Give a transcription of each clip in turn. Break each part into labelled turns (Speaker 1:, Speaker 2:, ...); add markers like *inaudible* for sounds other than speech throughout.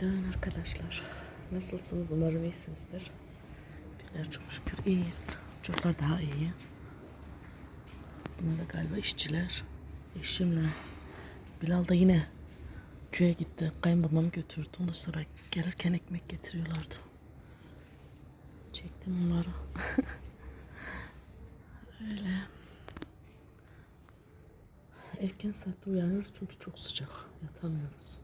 Speaker 1: Günaydın arkadaşlar. Nasılsınız? Umarım iyisinizdir. Bizler çok şükür iyiyiz. Çocuklar daha iyi. Bunlar da galiba işçiler. Eşimle Bilal da yine köye gitti. Kayınbabam götürdü. Ondan sonra gelirken ekmek getiriyorlardı. Çektim onları. *laughs* Öyle. Erken saatte uyanıyoruz çünkü çok sıcak. Yatamıyoruz.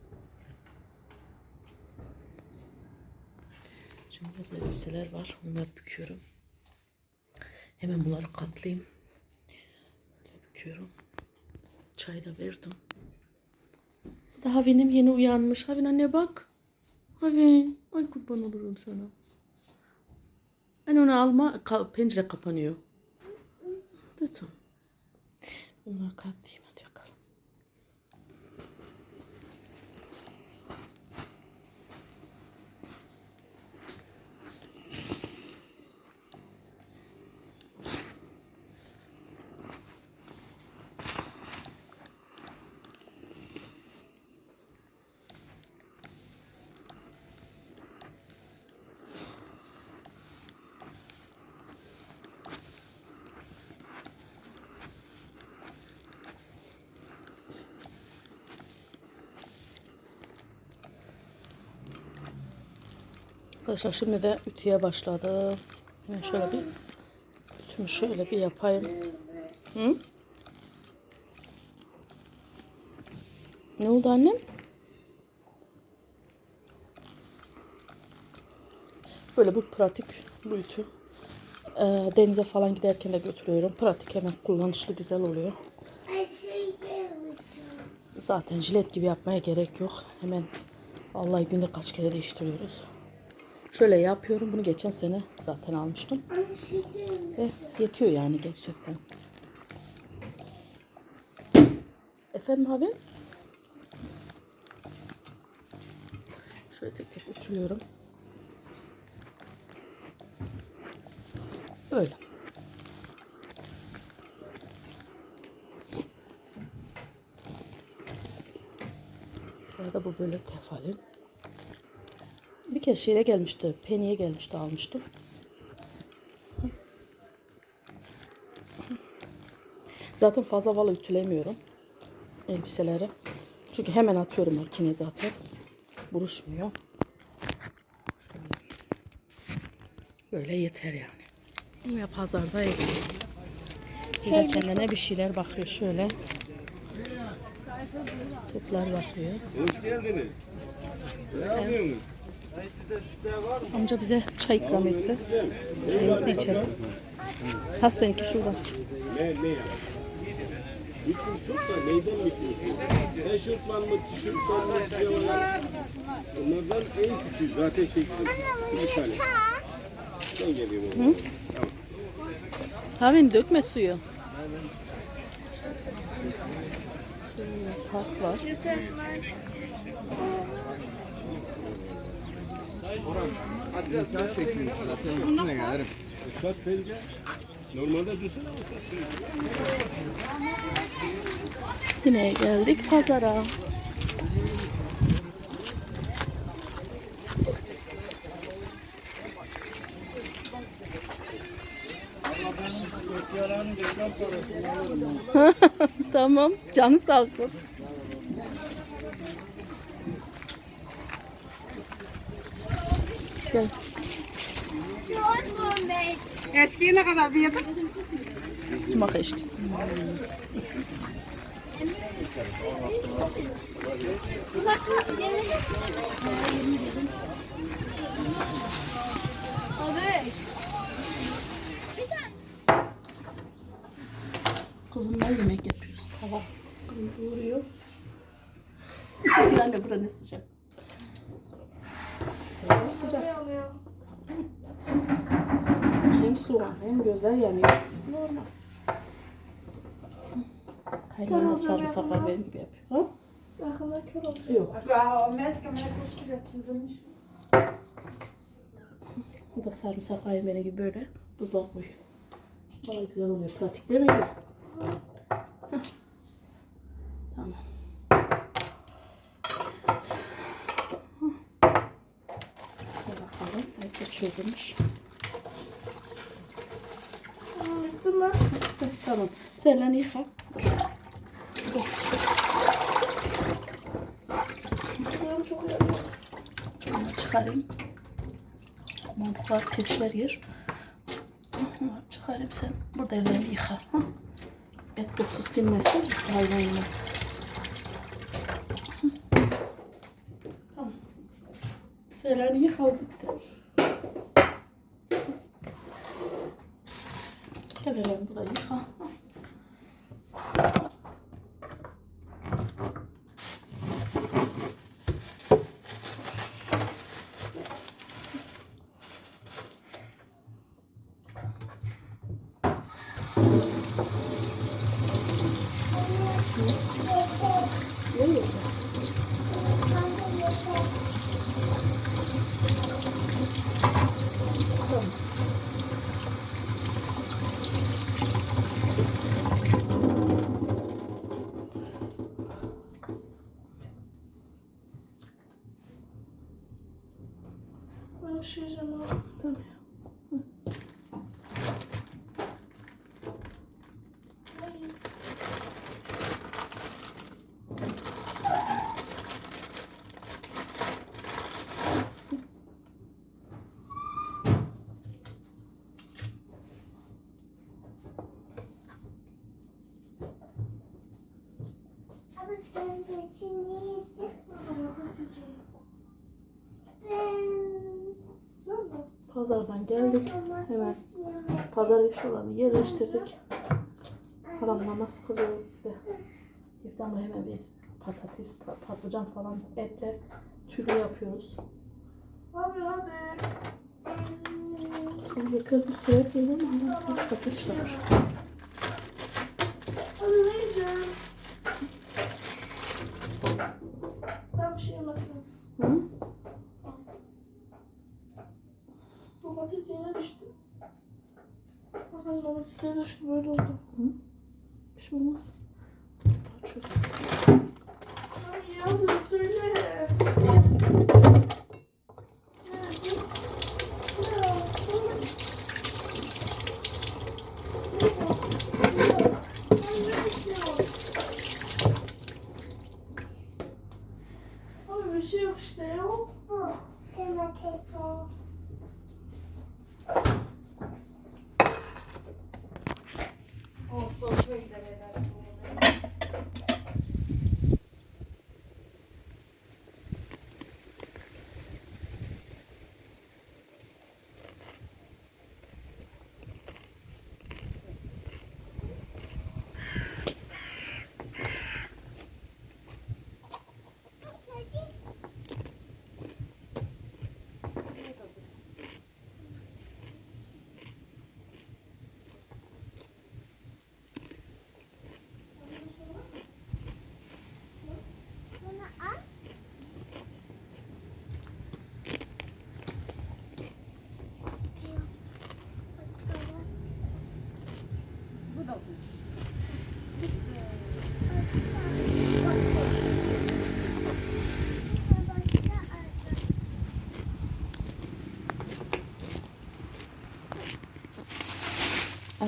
Speaker 1: Şimdi biraz elbiseler var. Onları büküyorum. Hemen bunları katlayayım. Böyle büküyorum. Çay da verdim. Daha Havin'im yeni uyanmış. Havin anne bak. Havin. Ay kurban olurum sana. Ben onu alma. Ka- pencere kapanıyor. De tamam. Bunları katlayayım. Hadi bakalım. Arkadaşlar şimdi de ütüye başladım. Hemen şöyle bir ütümü şöyle bir yapayım. Hı? Ne oldu annem? Böyle bu pratik bu ütü. Ee, denize falan giderken de götürüyorum. Pratik hemen kullanışlı güzel oluyor. Zaten jilet gibi yapmaya gerek yok. Hemen vallahi günde kaç kere değiştiriyoruz. Şöyle yapıyorum. Bunu geçen sene zaten almıştım. Ve yetiyor yani gerçekten. Efendim abi? Şöyle tek tek ütülüyorum. Böyle. Arada bu böyle tefalin. Bir kez şeyle gelmişti. Penny'e gelmişti almıştım. Zaten fazla valı ütülemiyorum elbiseleri. Çünkü hemen atıyorum makineye zaten. Buruşmuyor. Böyle yeter yani. Ya pazardayız. De kendine bir şeyler bakıyor şöyle. Toplar bakıyor.
Speaker 2: Hoş geldiniz. Ne yapıyorsunuz?
Speaker 1: Amca bize çay ikram etti. Çayımızı da içelim. Ha seninki şurada.
Speaker 2: Ne, ne ya? Bütün çok da neyden bitiyorsun? Eşofman mı, tişörtman mı, pijamalar? Onlardan en küçüğü zaten şey bir tane. Ben geliyorum. Tamam.
Speaker 1: Havin dökme suyu. Park var.
Speaker 2: Bence.
Speaker 1: Yine geldik pazara. *laughs* tamam. Canı sağ olsun. Gel.
Speaker 3: Eşkiği ne kadar bir yedin?
Speaker 1: Sumak eşkisi. Kızımla yemek yapıyoruz. Tava doğuruyor. Bir anne bura ne sıcak. Sıcak. Hem soğan hem gözler yanıyor. Normal. Kaynana sarımsak var benim gibi yapıyor. Ha?
Speaker 3: Akıllı kör olmuş.
Speaker 1: Yok. Bu da sarımsak benim gibi böyle buzluğa koyuyor. Bana güzel oluyor. Pratik değil mi? Tamam
Speaker 3: bitti mi?
Speaker 1: Heh, Tamam. Selen yıka. Dur.
Speaker 3: Benim çok yanıyor.
Speaker 1: Bunu çıkarayım. Montlar teşler yer. Çıkarayım sen. Burada ellerini yıka. Hı? Et kokusu sinmesin. Hayvan yemesin. Tamam. Ellerini yıka bitti. Gel ellerini burada yıka. Hı. Değil mi? Tamam.
Speaker 3: Ben üşüyeceğim abi.
Speaker 1: Tamam.
Speaker 4: Ama sen peşini yiyecek.
Speaker 3: Domates yiyeceğim.
Speaker 4: Ben
Speaker 3: Sen mi?
Speaker 1: Pazardan geldik. Hemen pazar eşyalarını yerleştirdik. Halam namaz kılıyor bize. İftarda hemen bir patates, pa- patlıcan falan etle türlü yapıyoruz. Sonra kırk bir süre dedim ama üç paket çıkarmış.
Speaker 3: Hadi ne yiyeceğim? Ben bir şey yemezsin.
Speaker 1: Hı?
Speaker 3: Domates yere düştü. Yere düştü böyle oldu.
Speaker 1: Bir şey olmaz. Biz daha çözeceğiz.
Speaker 3: Ay ya söyle. Abi bir şey yok işte ya.
Speaker 4: Bu domates o.
Speaker 3: Olsun şöyle verelim.
Speaker 4: Bunu al. Başka alacağım.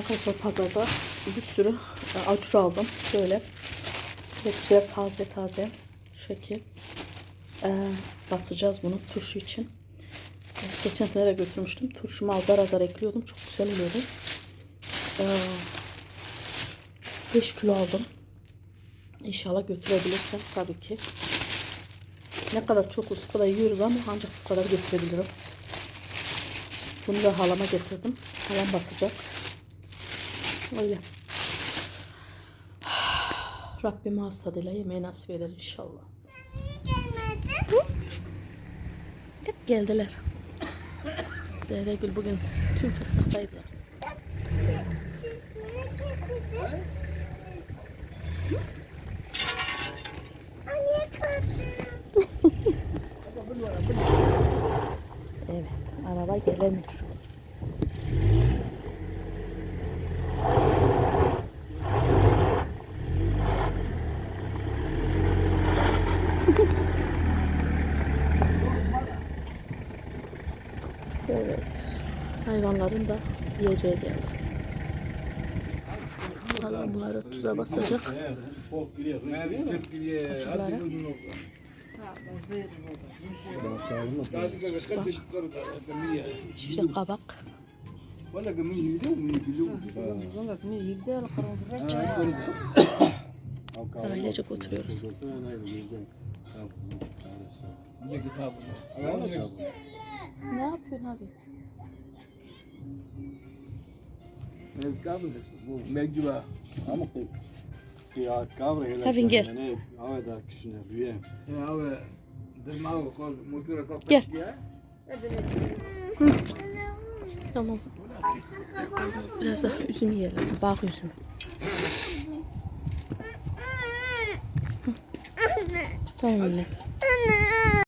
Speaker 1: Arkadaşlar pazarda bir sürü e, acur aldım. Şöyle. Çok güzel taze taze şekil. Ee, basacağız bunu turşu için. Ee, Geçen sene de götürmüştüm. Turşumu azar azar ekliyordum. Çok güzel oluyordu. Ee, 5 kilo aldım. İnşallah götürebilirsem tabii ki. Ne kadar çok olsa kadar yiyoruz ama ancak bu kadar götürebilirim. Bunu da halama getirdim. Halam basacak. Öyle. Rabbim hasta dile yemeği nasip eder inşallah. Hep geldiler. Dede Gül bugün tüm fıstıktaydılar. Evet, araba gelemiyor. evet. Hayvanların da yiyeceği yerler. Halam bunları tuza basacak. Uçlara. İşte kabak. Ailecek oturuyoruz. Ne yapıyorsun abi?
Speaker 5: Motora koy.
Speaker 1: Gel. Tamam. Biraz daha üzüm yiyelim. Bağ üzümü. Tamam.
Speaker 4: Anne.